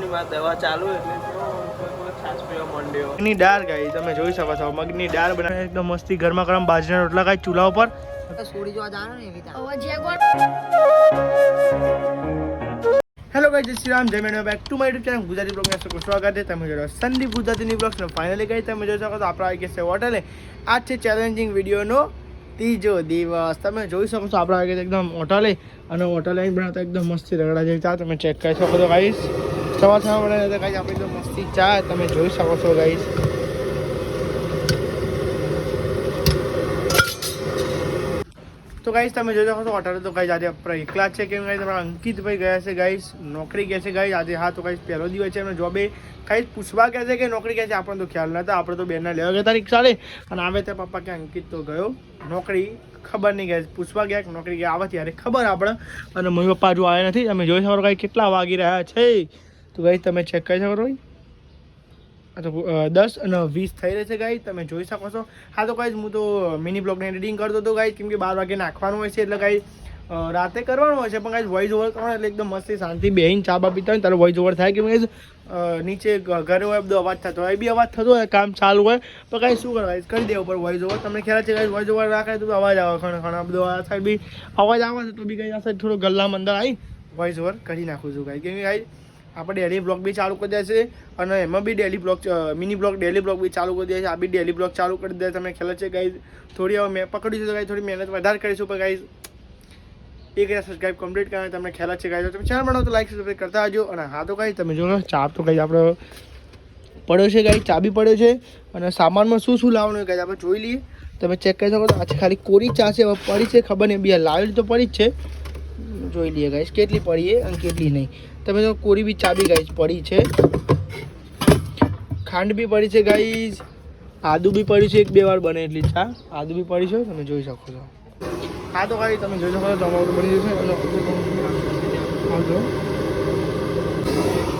દવા ચાલુ એટલે મગની દાળ ગાઈ તમે જોઈ શકો છો, મગની દાળ બનાવે, એકદમ મસ્તી ગરમા ગરમ બાજરીના રોટલા ખાઈ ચૂલા ઉપર. ને હેલો ભાઈ જય શ્રી રામ, જય madam back to my YouTube channel Gujarati vlog તમારું સ્વાગત તમે જોડો સંદીપ ગુજરાતીની બ્લોગ્સ ને ફાઇનલી ગઈ તમે જોઈ શકો છો, આપણા આવી ગયા છે હોટલે. આજ છે ચેલેન્જિંગ વિડીયોનો ત્રીજો દિવસ. તમે જોઈ શકો છો, આપણા આવી એકદમ હોટલે. અને હોટલે બનાવતા એકદમ મસ્તી, રગડા જેવી. તમે ચેક કરી શકો છો ગાઈસ સવાર સવાર બનાવી ગાઈસ આપણે તો મસ્તી ચા તમે જોઈ શકો છો ગાઈસ તો ગાઈસ તમે જોઈ શકો છો હોટલે તો ગાઈસ આજે આપણે એકલા છે. કેમ ગાઈસ તમારા અંકિતભાઈ ગયા છે ગાઈસ નોકરી કહે છે ગાઈસ આજે હા, તો ગાઈસ પહેલો દિવસ છે એમને જોબે ગાઈસ પૂછવા કહે છે કે નોકરી કહે છે, આપણને તો ખ્યાલ નહોતા. આપણે તો બેનના લેવા ગયા હતા રિક્ષા અને આવે તે પપ્પા કે અંકિત તો ગયો. નોકરી ખબર નહીં ગયા પૂછવા ગયા કે નોકરી ગયા? આવે ત્યારે ખબર આપણે. અને મમ્મી પપ્પા હજુ આવ્યા નથી. તમે જોઈ શકો કાંઈ કેટલા વાગી રહ્યા છે. તો ગાઈસ, તમે ચેક કરી શકો છો. તો દસ અને વીસ થઈ રહે છે ગાઈ તમે જોઈ શકો છો. હા તો ગાઈઝ હું તો મિની બ્લોગને એડિટિંગ કરતો હતો ગાઈ કેમ કે બાર વાગે નાખવાનું હોય છે, એટલે ગાઈ રાતે કરવાનું હોય છે, પણ કાંઈ વોઇસ ઓવર કરવાનું, એટલે એકદમ મસ્તી, શાંતિ, બેહીને ચા બા પીતા હોય ત્યારે વોઇસ ઓવર થાય કે ગાઈઝ નીચે ઘરે હોય, બધો અવાજ થતો હોય બી અવાજ થતો હોય, કામ ચાલુ હોય પણ કાંઈ શું કરવા કરી દેવું પર વોઇસ ઓવર તમને ખ્યાલ છે ગાઈઝ વોઇસ ઓવર રાખે તો અવાજ આવે ઘણા ઘણા બધો આ સાઈડ બી અવાજ આવે છે, તો બી ગાઈ આ સાઈડ થોડો ગલ્લામાં અંદર આવી વોઇસ ઓવર કરી નાખું છું ગાઈ કેમ કે ગાઈ આપણે ડેલી બ્લોગ બી ચાલુ કરી દે છે અને એમાં બી daily vlog mini vlog daily vlog બી ચાલુ કરી દે છે આ બી ડેલી બ્લોગ ચાલુ કરી દે. તમે ખ્યાલ છે ગાઈઝ થોડી હવે મેં પકડ્યું છે તો ગાઈ થોડી મહેનત વધારે કરીશું, પણ ગાઈઝ એક હજાર સબસ્ક્રાઈબ કમ્પ્લીટ કરવાની તમને ખ્યાલ છે ગાઈઝ તમે ચેનલ બનાવો તો લાઈક સબસ્ક્રાઈબ કરતા આવજો અને હા તો ગાઈ તમે જો ચા તો ગાઈ આપણે પડ્યો છે ગાઈ ચાબી પડ્યો છે. અને સામાનમાં શું શું લાવવાનું ગાઈ આપણે જોઈ લઈએ. તમે ચેક કરી શકો તો આજે ખાલી કોરી ચા છે, હવે પડી છે ખબર નહીં, બી લાવેલી તો પડી જ છે. જોઈ લઈએ ગાઈસ કેટલી પડી છે અને કેટલી નહીં. તમે જો કોરી બી ચા બી ગાઈસ, પડી છે. ખાંડ બી પડી છે ગાઈઝ આદુ બી પડ્યું છે એક બે વાર બને એટલી ચા આદુ બી પડી છે, તમે જોઈ શકો છો. હા, તો ગાઈ તમે જોઈ શકો છો, તમારું બની જશે.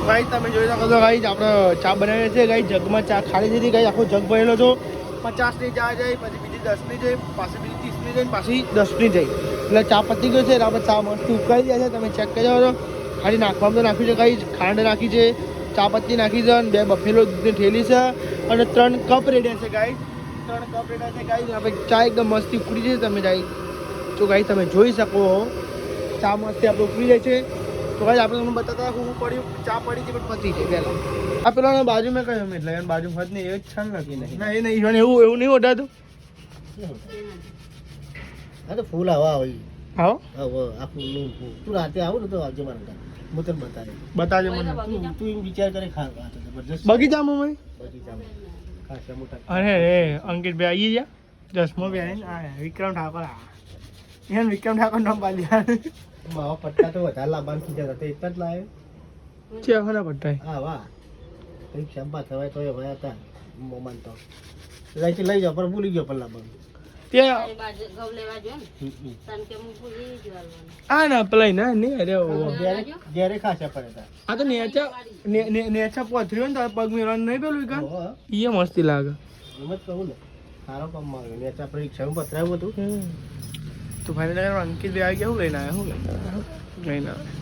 ગાઈ તમે જોઈ શકો છો ગાઈ આપણે ચા બનાવીએ છીએ. ગાઈ જગમાં ચા ખાલી દીધી ગાઈ આખો જગ ભરેલો છો. પચાસની ચા જાય, પછી બીજી દસની જાય, પાછી બીજી ત્રીસની જાય, પાછી દસની જાય. એટલે ચા પતી ગયો છે આપણે ચા મસ્ત ઉકાળી જાય છે. તમે ચેક કરી જાઓ છો. ખાલી નાખવામાં તો નાખ્યું છે ગાઈ ખાંડ નાખી છે ચા પત્તી નાખી છે અને બે બફેલો દૂધની ઠેલી છે અને ત્રણ કપ રેડ્યા છે ગાઈ ત્રણ કપ રેડ્યા છે ગાઈ આપણે ચા એકદમ મસ્તી ઉકળી છે તમે ગાઈ તો ગાઈ તમે જોઈ શકો ચા મસ્તી આપણે ઉકળી જાય છે. તો ગાઈ આપણે તમને બતાતા હું પડ્યું ચા પડી છે પણ પતી છે પહેલાં. આ પેલા કયો મેં એટલે બાજુ ફત નહીં એ જ છે ને નહીં ના એ નહીં એવું એવું નહીં ઓઢાતું. આ તો ફૂલ આવા આવી આવો આવો આ ફૂલ. તું રાતે આવું ને તો આજે મારા હું તને બતાવી. બતાજો મને. તું તું એમ વિચાર કરે ખા આ તો જબરજસ્ત. બગીચામાં મેં બગીચામાં ખાસા મોટા અરે રે અંકિત ભાઈ આવી ગયા? દસમો બેન. આ વિક્રમ ઠાકોર આ. એને વિક્રમ ઠાકોર નામ પાડી માવા પટ્ટા તો વધારે લાંબા ખીચા હતા તે એટલા જ લાવે છે હોના પટ્ટા હા વાહ. પરીક્ષા બા થવાય તો એ ભયા હતા. મોમાન તો. લઈ લઈ જાઓ પણ ભૂલી ગયો પણ લાંબાનું. ત્યાં આ ના પેલા ના નહીં અરે ઓ ઘેરે ખાસા આ તો નેચા ને- ને- નેચા પોથર્યો ને તારે પગ મેળવાનું નહીં પેલું વિકા એ મસ્તી લાગે. એમ જ કહું ને. સારો કામ ને પતરાયું હતું તો ફાઇનલ અંકિત ભાઈ કેવું લઈને આવ્યા? હું લઈને આવ્યા? લઈને આવ્યા.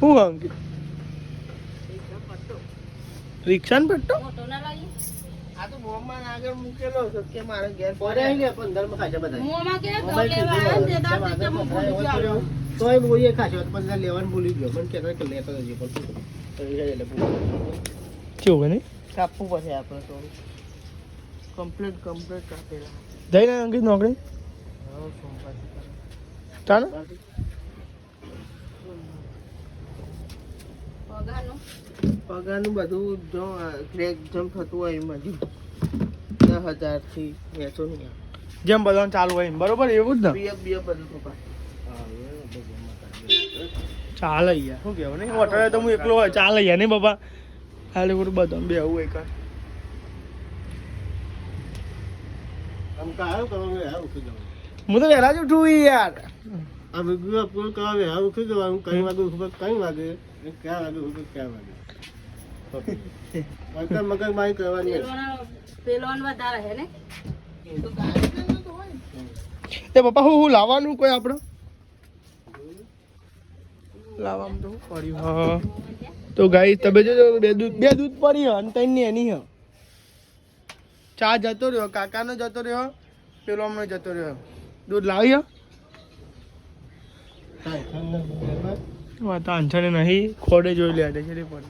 હું અંકિત? રિક્ષા ને પટ્ટો આ તો બોમ્બમાં આગળ મૂકેલો હતો કે મારે ઘેર પડ્યા ને પંદરમાં ખાસા બધા મોંમાં કે તે તે મું. તો એ તાર લેવાનું ભૂલી ગયો. પણ કહેતો કે લેતો? તો એટલે કેવું નહીં? કાપવું પડશે આપણે થોડું કમ્પ્લીટ કમ્પ્લીટ કાપેલા જઈને અંકિત નોકરી? ચાલો. પગારનું. પગારનું બધું જો ક્રેક જમ થતું હોય એમાંથી દસ હજારથી વેચો નહીં જેમ બધાને ચાલુ હોય એમ. બરોબર? એવું જ ને? પીએફ બીએફ બધું કપાય ચાલે યાર. શું કહેવાય? નહીં હોટલે તો હું એકલો હોય. ચાલે યાર નહીં બાપા. ખાલી ખોટું બધા બે આવું એક હું તો વહેલા જ ઉઠું યાર. આ વીડિયો અપલોડ કરવા વહેલા ઉઠી જવાનું. કઈ વાગે ઉઠું કઈ વાગે? ક્યાં વાગે ઉઠું ક્યાં વાગે? મગજ મગર મારી કરવાની. પેલોનો- વધારે હે ને? એ પપ્પા હું હું લાવવાનું કોઈ આપણે? લાવવાનું તો પડ્યું હા તો ગાઈસ તમે જોજો બે દૂધ બે દૂધ પડી હે અને ત્રણની એની હે. ચા જતો રહ્યો કાકાનો જતો રહ્યો પેલો હમણાં જતો રહ્યો. દૂધ લાવી હે? વાત આંછણે નહીં ખોડે જોઈ લે છે પડે.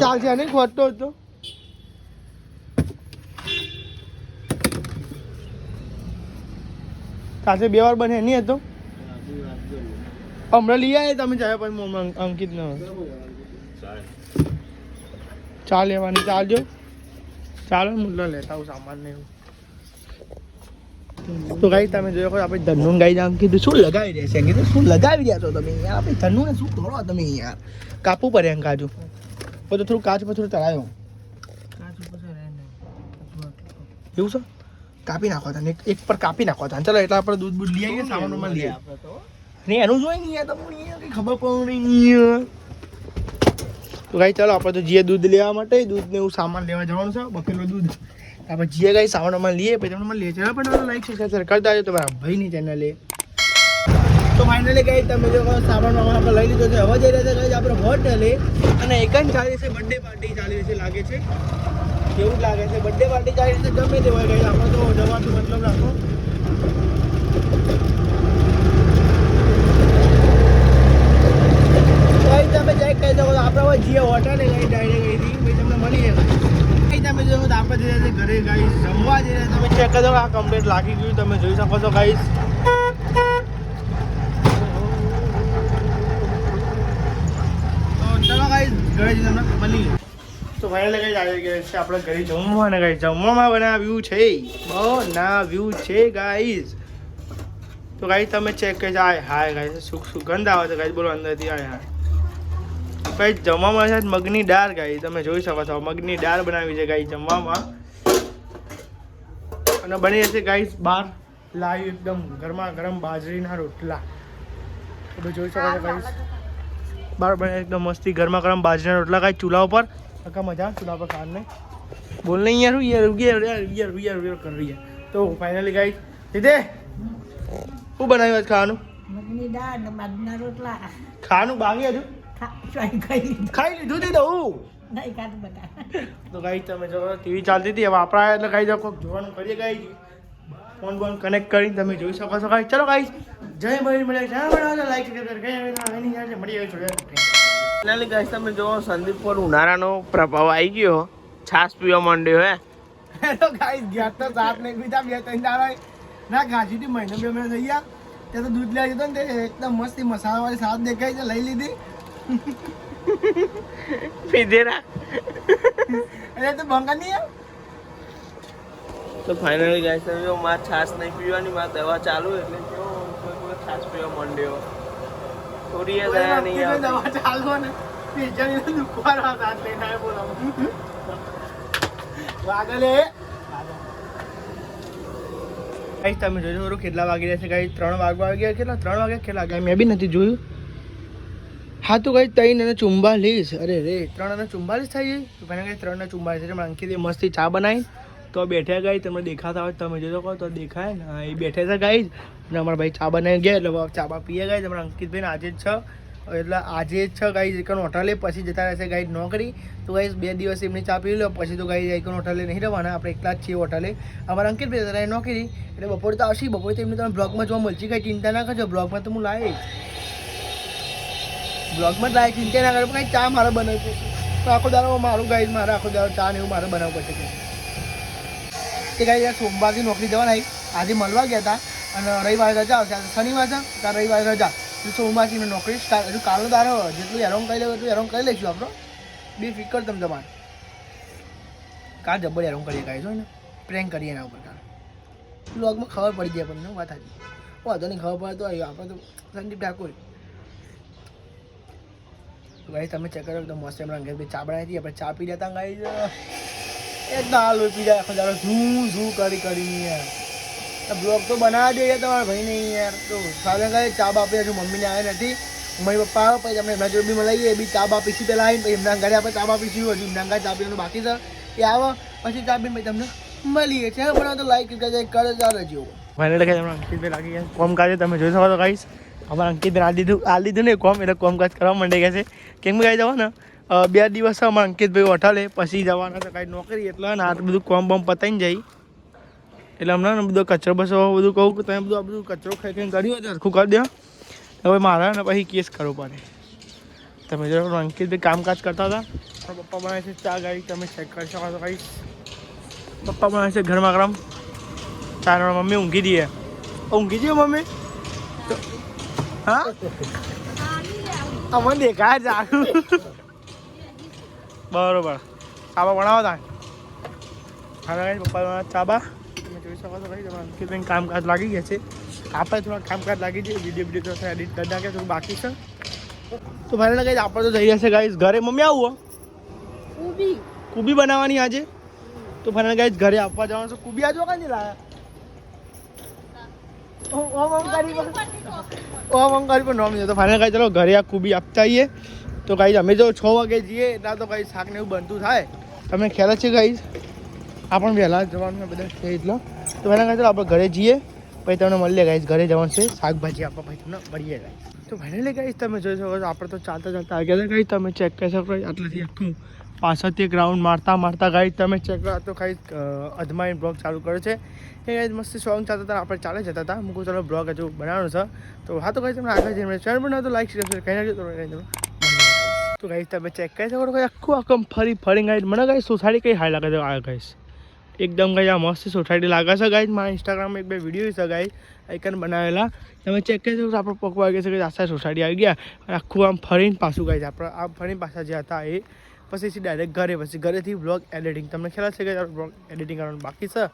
ચાલશે નહીં ખોટતો હતો સાથે બે વાર બને નહીં હતો. હમણાં લઈ આવ્યા તમે જાય પણ અંકિત ન. ચા લેવાની, ચાલજો. ચાલો, મુલ્લો લેતા આવું સામાન ને એવું. તો ગાઈ તમે જોયો કે આપણે ધનુન ગાઈ જામ કીધું શું લગાવી રહ્યા છે? કીધું શું લગાવી રહ્યા છો તમે યાર? આપણે ધનુને શું તોડો તમે યાર? કાપવું પડે એમ કાજુ. પછી થોડું કાચ પછી થોડું તળાયો. એવું છે? કાપી નાખો તને એક- પર કાપી નાખો તને ચાલો એટલે આપણે દૂધ બૂધ લઈ આવીએ સામાનમાં લઈ આવીએ. એનું જોઈ નહીં યાર તમને યાર કંઈ ખબર પડે નહીં તો ગાઈ ચાલો આપણે તો જે દૂધ લેવા માટે દૂધ ને એવું સામાન લેવા જવાનું છે. બકેલું દૂધ. આપણે જે કંઈ સાવનમાં લઈએ, પછી તમને લઈએ ચાલો પણ લાઈક સબસ્ક્રાઈબ કરતા આવજો તમારા ભાઈની ચેનલે તો ફાઇનલી ગઈ તમે જો સાવણમાં આપણે લઈ લીધો છે, હવે જઈ રહ્યા છે આપણે હોટલે અને એક જ ચાલી છે બર્થડે પાર્ટી ચાલી રહી છે, લાગે છે. કેવું લાગે છે બર્થડે પાર્ટી ચાલી છે, ગમે તે હોય ગઈ આપણે તો જવાનું મતલબ રાખો. તમે ચેક કરી શકો આપણે હવે જે હોટલે ગઈ ડાયરેક્ટ ગઈ હતી ભાઈ તમને મળી જાય તમે જઈએ ઘરે ગાઈ જમવા જઈએ તમે ચેક કરી આ કમ્પ્લેટ લાગી ગયું, તમે જોઈ શકો છો ગાઈસ તો ચલો ગાઈસ ઘરે જઈને તમને મળી તો ફાઇનલી ગાઈસ આવી ગયા છે આપણે ઘરે જમવા ને ગાઈસ જમવામાં બનાવ્યું છે. બનાવ્યું છે ગાઈસ તમે ચેક કરી આય હાય ગાઈસ સુ સુગંધ આવે છે ગાઈસ બોલો અંદરથી આય હાય. કઈ જમવામાં છે મગની દાળ ગાઈ. તમે જોઈ શકો છો મગની દાળ બનાવી છે ગાઈ જમવામાં. અને બની જશે ગાઈ બહાર. લાઈવ એકદમ ગરમા ગરમ બાજરીના રોટલા. તમે જોઈ શકો છો ગાઈ બાર બને એકદમ મસ્તી ગરમા ગરમ બાજરીના રોટલા. ગાઈ ચૂલા ઉપર. આખા મજા ચૂલા પર ખાને બોલ નહીં યાર યાર યાર યાર યાર યાર યાર કર રહી તો ફાઇનલી ગાઈ દીદે શું બનાવ્યું આજ ખાવાનું? ખાવાનું બાકી હતું? ખાઈ લીધું હું? નહીં તો ગાઈ તમે જો ટીવી ચાલતી હતી હવે આપણા એટલે ગાઈ જો કોઈક જોવાનું કરીએ ગાઈ ફોન બોન કનેક્ટ કરીને તમે જોઈ શકો છો ગાઈ ચલો ગાઈ જય મળી મળે જય મળે લાઈક મળી ફાઇનલી ગાઈસ તમે જો સંદીપ પર ઉનાળાનો પ્રભાવ આવી ગયો. છાસ પીવા માંડ્યો હે. તો ગાઈ ગયા તો સાત ને પીધા બે ત્રણ દાડા ના ગાજી થી મહિનો બે મહિના થઈ ગયા. ત્યાં તો દૂધ લેવા જતો ને તે એકદમ મસ્તી મસાલા વાળી સાત દેખાય છે લઈ લીધી. પીધેરા એટલે તો ભંગા નહીં તો ફાઇનલી ગાઈસ તમે જો માર છાસ નહીં પીવાની માર દવા ચાલુ એટલે કેવો છાસ પીવા માંડ્યો. થોડી એ દયા નહીં આવે દવા ચાલુ ને પીજાની દુખવાનો સાથ લઈને આવ્યો બોલાવું. વાગલે. ગાઈસ તમે જોજો કેટલા વાગી રહ્યા છે. ગાઈસ ત્રણ વાગવા વાગ્યા કેટલા? ત્રણ વાગ્યા કેટલા? ગયા મેં બી નથી જોયું. હા, તો કઈ ત્રણ અને ચુમ્બાલીસ. અરે રે, ત્રણ અને ચુમ્બાલીસ થઈ ગઈ તો પહેલાં કઈ ત્રણ અને ચુમ્બાલીસ એટલે અંકિતે મસ્તી ચા બનાવી તો બેઠા ગઈ તમને દેખાતા હોય તમે જોજો કહો, તો દેખાય ને. એ બેઠા છે ગાઈ અને અમારા ભાઈ ચા બનાવી ગયા, એટલે ચા બા પીએ ગઈ તમારા અંકિતભાઈને આજે જ છે. એટલે આજે જ છે ગાઈ એકન હોટલે, પછી જતા રહેશે ગાઈડ નોકરી. તો ગાઈ બે દિવસ એમની ચા પી લો, પછી તો ગાઈ એકન હોટલે નહીં રહેવાના આપણે એકલા જ છીએ હોટલે. અમારા અંકિતભાઈ એ નોકરી. એટલે બપોરે તો આવશે, બપોરે તો એમને તમે બ્લોગમાં જોવા મળશે. કાંઈ ચિંતા ના કરજો, બ્લોગમાં તો હું લાવીશ. બ્લોગમાં જ લાયક ચિંતા ના કરે કંઈ ચા મારે બનાવી પડશે તો આખો દાડો મારું ગાઈ મારે, આખો દાડો ચા ને એવું મારે બનાવવું પડશે કે ગાઈ યાર સોમવારથી નોકરી જવાના. આજે મળવા ગયા હતા અને રવિવારે રજા આવશે. શનિવાર છે ત્યારે રવિવારે રજા. તો સોમવારથી મેં નોકરી સ્ટાર્ટ હજુ કાલનો દારો જેટલું હેરોન કરી લેવું એટલું હેરોન કરી લઈશું આપણો. બે ફિકર તમે તમારે. કા જબ્બર હેરોન કરીએ કાંઈ છો ને પ્રેન્ક કરીએ એના ઉપર કાં. બ્લોગમાં ખબર પડી જાય આપણને વાત હતી વાંધો નહીં, ખબર પડે તો આપણે તો સંદીપ ઠાકોર. ભાઈ તમે ચેક કરો તો મસ્ત એમના ઘેર ચા બનાવી હતી આપણે ચા પી લેતા ગાઈ એક આલુ પી જાય આખો દાડો ઝૂ ઝૂ કરી કરીને. યાર બ્લોગ તો બનાવી દઈએ તમારા ભાઈ નહીં યાર તો સાથે કહે ચા બાપી હજુ મમ્મીને આવ્યા નથી. મમ્મી પપ્પા આવે, પછી આપણે એમના બી મળીએ. એ બી ચા બાપી પીસી પહેલાં આવીને, પછી એમના ઘરે આપણે ચા બા પીસીશું હજુ એમના ઘરે ચા પીવાનું બાકી છે. એ આવે, પછી ચા પીને તમને મળીએ છે પણ તો લાઈક કરે કરે, ચાલે જેવું ફાઇનલી કઈ તમને લાગી ગયા. કોમ કાજે તમે જોઈ શકો તો ગાઈસ અમારે અંકિત આ દીધું આ લીધું ને કોમ એટલે કોમકાજ કરવા માંડી ગયા છે. કેમ કે જવા ને બે દિવસ અમારા અંકિતભાઈ હોટલે પછી જવાના તો કાંઈ નોકરી એટલે ને આ બધું કોમ બોમ પતાઈ જાય. એટલે હમણાં બધો કચરો બસો બધું કહું કે તમે બધું આ બધું કચરો ખાઈ ખાઈને કર્યું હોય સરખું કરી દો. હવે મારા ને પછી કેસ કરવો પડે. તમે જો, અંકિતભાઈ કામકાજ કરતા હતા. પપ્પા બનાવે છે ચા ગાડી તમે ચેક કરી શકો છો કઈ પપ્પા બનાવે છે ઘરમાં ગરમ. ચા મમ્મી ઊંઘી દઈએ ઊંઘી જઈએ મમ્મી? હા? અમને દેખાય જ આખું. બરોબર. ચાબા બનાવો તા હવે કઈ પપ્પા ચાબા. તમે જોઈ શકો છો તમારે. અંકિતભાઈ કામકાજ લાગી ગયા છે. આપણે થોડા કામકાજ લાગી જાય વીડિયો વીડિયો તો એડિટ કરી નાખે થોડું બાકી છે. તો ભાઈ કઈ આપણે તો જઈ રહ્યા છે ગાઈસ ઘરે મમ્મી આવું કુબી. કુબી બનાવવાની આજે. તો ભાઈ ગાઈસ ઘરે આપવા જવાનું છે. કુબી આજે નહીં લાયા? ઓમ ઓમ કરી પણ- ઓમ પણ નોમ તો ફાઇનલ ગાઈસ ચલો, ઘરે આ કુબી આપતા આવીએ તો ગાઈસ અમે જો છ વાગે જઈએ, એટલા તો ગાઈસ શાક ને એવું બનતું થાય. તમને ખ્યાલ છે ગાઈસ આપણને વહેલા જવાનું બધા છે એટલો. તો ફાઇનલ ગાઈસ ચલો, આપણે ઘરે જઈએ. પછી તમને મળીએ ગાઈશ ઘરે જવાનું છે. શાકભાજી આપવા પછી તમને મળીએ ગાઈશ તો ફાઇનલી ગાઈશ તમે જોઈ શકો છો, આપણે તો ચાલતા ચાલતા આવી ગયા ગાઈસ તમે ચેક કરી શકો આટલેથી આખું પાછળથી એક રાઉન્ડ મારતા મારતા ગાઈસ તમે ચેક તો કાંઈ અધમાઈન બ્લોગ ચાલુ કર્યો છે. એ ગાઈસ મસ્ત સોંગ ચાલતા હતા, આપણે ચાલે જતા હતા. મૂકું ચાલો બ્લોગ હજુ બનાવવાનો છે. તો હા, તો ગાઈસ તમને આગળ જઈને ચેનલ બનાવો, તો લાઈક શેર કહી ગાઈસ તમે તો ગાઈ તમે ચેક કરી શકો કંઈ આખું આખું ફરી ફરી ગાઈસ મને ગાઈસ સોસાયટી કઈ હાઈ લાગે છે? આ ગાઈશ એકદમ ગાઈસ આ મસ્ત સોસાયટી લાગે છે ગાઈ મારા ઇન્સ્ટાગ્રામમાં એક બે વીડિયો છે ગાઈ આઈકન બનાવેલા. તમે ચેક કરી શકો આપણે પકવા ગયા છે કે આશા સોસાયટી આવી ગયા. અને આખું આમ ફરીને પાછું ગાઈસ આપણે આમ ફરીને પાછા જે હતા એ પછી ડાયરેક્ટ ઘરે, પછી ઘરેથી બ્લોગ એડિટિંગ તમને ખ્યાલ છે કે બ્લોગ એડિટિંગ કરવાનું બાકી છે?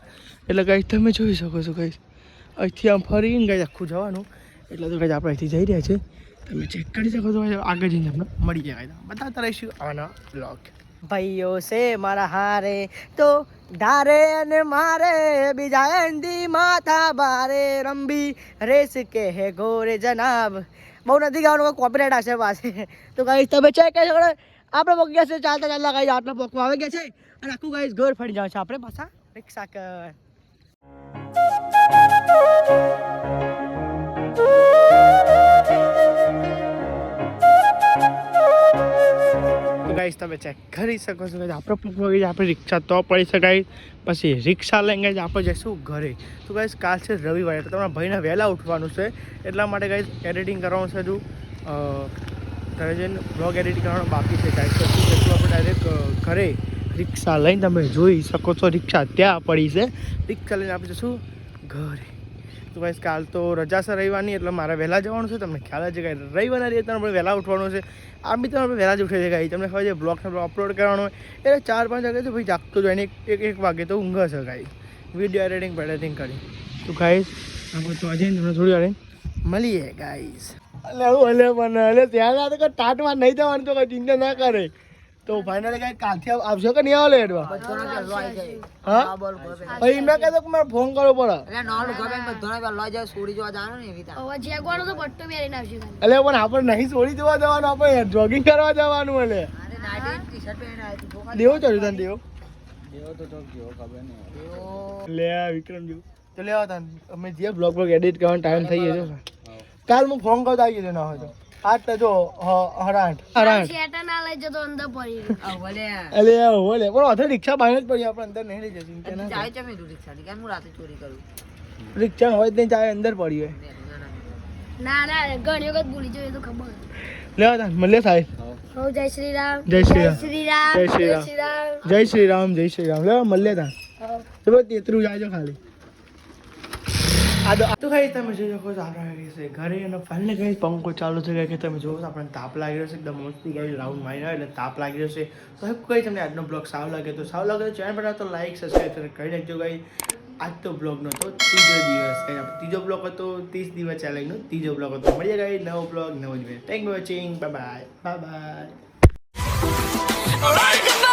એટલે કંઈ તમે જોઈ શકો છો કંઈ અહીંથી આમ ફરીને કંઈ આખું જવાનું. એટલે તો કંઈ આપણે અહીંથી જઈ રહ્યા છે તમે ચેક કરી શકો છો આગળ જઈને તમને મળી જાય. બતાવતા રહીશું આના બ્લોગ ભાઈઓ છે મારા હારે, તો ધારે અને મારે, બીજા એંધી માથા બારે રંબી રેસ કે હે ગોરે જનાબ. બહુ નથી ગાવાનું કોપીરાઇટ હશે પાસે. તો કઈ તમે ચેક કરી. શકો છો. આપણે પગ ગયા છે, ચાલતા ચાલતા ગાઈઝ આટલા પગમાં આવી ગયા છે. અને આખું ગાઈઝ ઘર ફરી જાય છે આપણે પાછા. રિક્ષા કર ગાઈસ તમે ચેક કરી શકો છો આપણે પકવા ગઈ આપણે રિક્ષા તો પડી શકાય. પછી રિક્ષા લઈને guys આપણે જઈશું ઘરે. તો ગાઈસ કાલ છે રવિવારે, તો તમારા ભાઈને વહેલા ઉઠવાનું છે. એટલા માટે ગાઈસ એડિટિંગ કરવાનું છે હજુ. અ, છે જઈને બ્લોગ એડિટ કરવાનું બાકી છે શું આપણે ડાયરેક્ટ ઘરે રિક્ષા લઈને તમે જોઈ શકો છો રિક્ષા ત્યાં પડી છે. રિક્ષા લઈને આપણે જશું ઘરે. તો ગાઈસ કાલ તો રજા છે રવિવારની એટલે મારે વહેલા જવાનું છે. તમને ખ્યાલ જ છે કે રવિવારના રીતે આપણે વહેલા ઉઠવાનું છે. આ બી તમે વહેલા જ ઉઠે છે તમને ખબર છે બ્લોગને અપલોડ કરવાનો હોય એટલે ચાર પાંચ વાગે તો ભાઈ જાગતો જ એક એક વાગે તો ઊંઘ છે ગાઈ વીડિયો એડિટિંગ એડિટિંગ કરી. તો ગાઈસ આપણે તો આજે તમને થોડી વાર મળીએ ગાઈસ અલે ઓલે મને અલે ત્યાં ના તો ટાટમાં નહીં જવાનું તો કઈ ચિંતા ના કરે. તો ફાઇનલી કઈ કાલથી આવશો કે નહીં આવો એડવા હા? ભાઈ એમને કહેતો કે મારે ફોન કરવો પડે. તો. એટલે પણ આપણે નહીં છોડી જવા જવાનું આપણે જોગિંગ કરવા જવાનું એટલે દેવો ચડ્યું તને દેવો? લે વિક્રમ જેવું તો લેવા તને. અમે જે બ્લોગ બ્લોગ એડિટ કરવાનો ટાઈમ થઈ ગયો છે. કાલ હું ફોન કરતો આવી ગયો ના હોય આજ તો જો હરાંઠ. હરાંઠ. શેટા ના લઈ જતો અંદર પડી રહ્યો. અલે ઓલે પણ ઓથે રિક્ષા બહાર જ પડી આપણે અંદર નહીં લઈ જશે ચિંતા ના કર. રિક્ષા હોય તે જાય અંદર પડી હોય. ના ના ઘણી વખત ભૂલી જોઈએ તો ખબર. લેવા તને મળે સાહેબ. હો જય શ્રી રામ જય શ્રી રામ શ્રી રામ જય શ્રી રામ. જય શ્રી રામ જય શ્રી રામ લેવા મળે તા. તો તેતરું જાજો ખાલી. તો ગાઈસ તમે જોઈ શકો છો આપણે ઘરે અને ફાઇનલી ગાઈસ પંખો ચાલુ થઈ ગયા કે તમે જોવો આપણને તાપ લાગી રહ્યો છે, એકદમ મસ્તી ગઈ રાઉન્ડ મારી એટલે તાપ લાગી રહ્યો છે. તો કઈ તમને આજનો બ્લોગ સારો લાગે તો સારો લાગે તો ચેનલ પર તો લાઈક સબસ્ક્રાઈબ કરી નાખજો ગઈ આજ તો બ્લોગનો નહોતો ત્રીજો દિવસ ત્રીજો બ્લોગ હતો, ત્રીસ દિવસ ચેલેન્જનો ત્રીજો બ્લોગ હતો. મળીએ ગઈ નવો બ્લોગ નવો દિવસ. Thank you watching bye bye bye bye